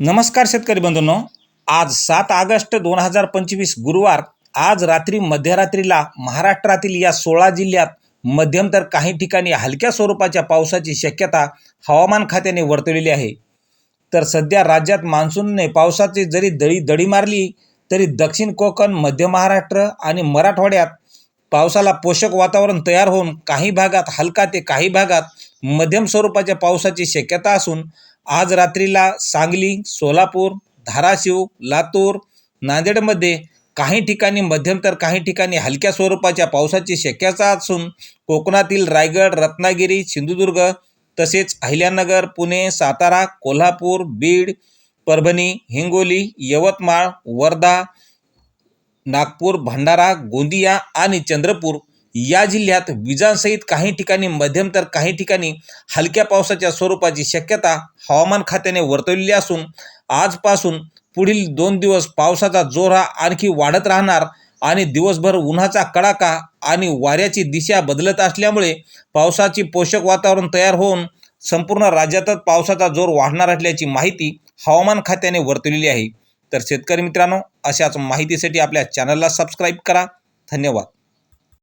नमस्कार शेतकरी बंधूंनो. आज सात ऑगस्ट दोन हजार पंचवीस गुरुवार. आज रात्री मध्यरात्रीला महाराष्ट्रातील या सोळा जिल्ह्यात मध्यम तर काही ठिकाणी हलक्या स्वरूपाच्या पावसाची शक्यता हवामान खात्याने वर्तवलेली आहे. तर सध्या राज्यात मान्सूनने पावसाची जरी दळी दडी मारली तरी दक्षिण कोकण मध्य महाराष्ट्र आणि मराठवाड्यात पावसाला पोषक वातावरण तयार होऊन काही भागात हलका ते काही भागात मध्यम स्वरूपाच्या पावसाची शक्यता असून आज रात्रीला सांगली सोलापूर धाराशिव लातूर नांदेडमध्ये काही ठिकाणी मध्यम तर काही ठिकाणी हलक्या स्वरूपाच्या पावसाची शक्यता असून कोकणातील रायगड रत्नागिरी सिंधुदुर्ग तसेच अहिल्यानगर पुणे सातारा कोल्हापूर बीड परभणी हिंगोली यवतमाळ वर्धा नागपूर भंडारा गोंदिया आणि चंद्रपूर या जिल्ह्यात विजांसहित काही ठिकाणी मध्यम तर काही ठिकाणी हलक्या पावसाच्या स्वरूपाची शक्यता हवामान खात्याने वर्तवलेली असून आजपासून पुढील दोन दिवस पावसाचा जोर हा आणखी वाढत राहणार आणि दिवसभर उन्हाचा कडाका आणि वाऱ्याची दिशा बदलत असल्यामुळे पावसाची पोषक वातावरण तयार होऊन संपूर्ण राज्यातच पावसाचा जोर वाढणार असल्याची माहिती हवामान खात्याने वर्तवलेली आहे. तर शेतकरी मित्रांनो अशाच माहितीसाठी आपल्या चॅनलला सबस्क्राईब करा. धन्यवाद.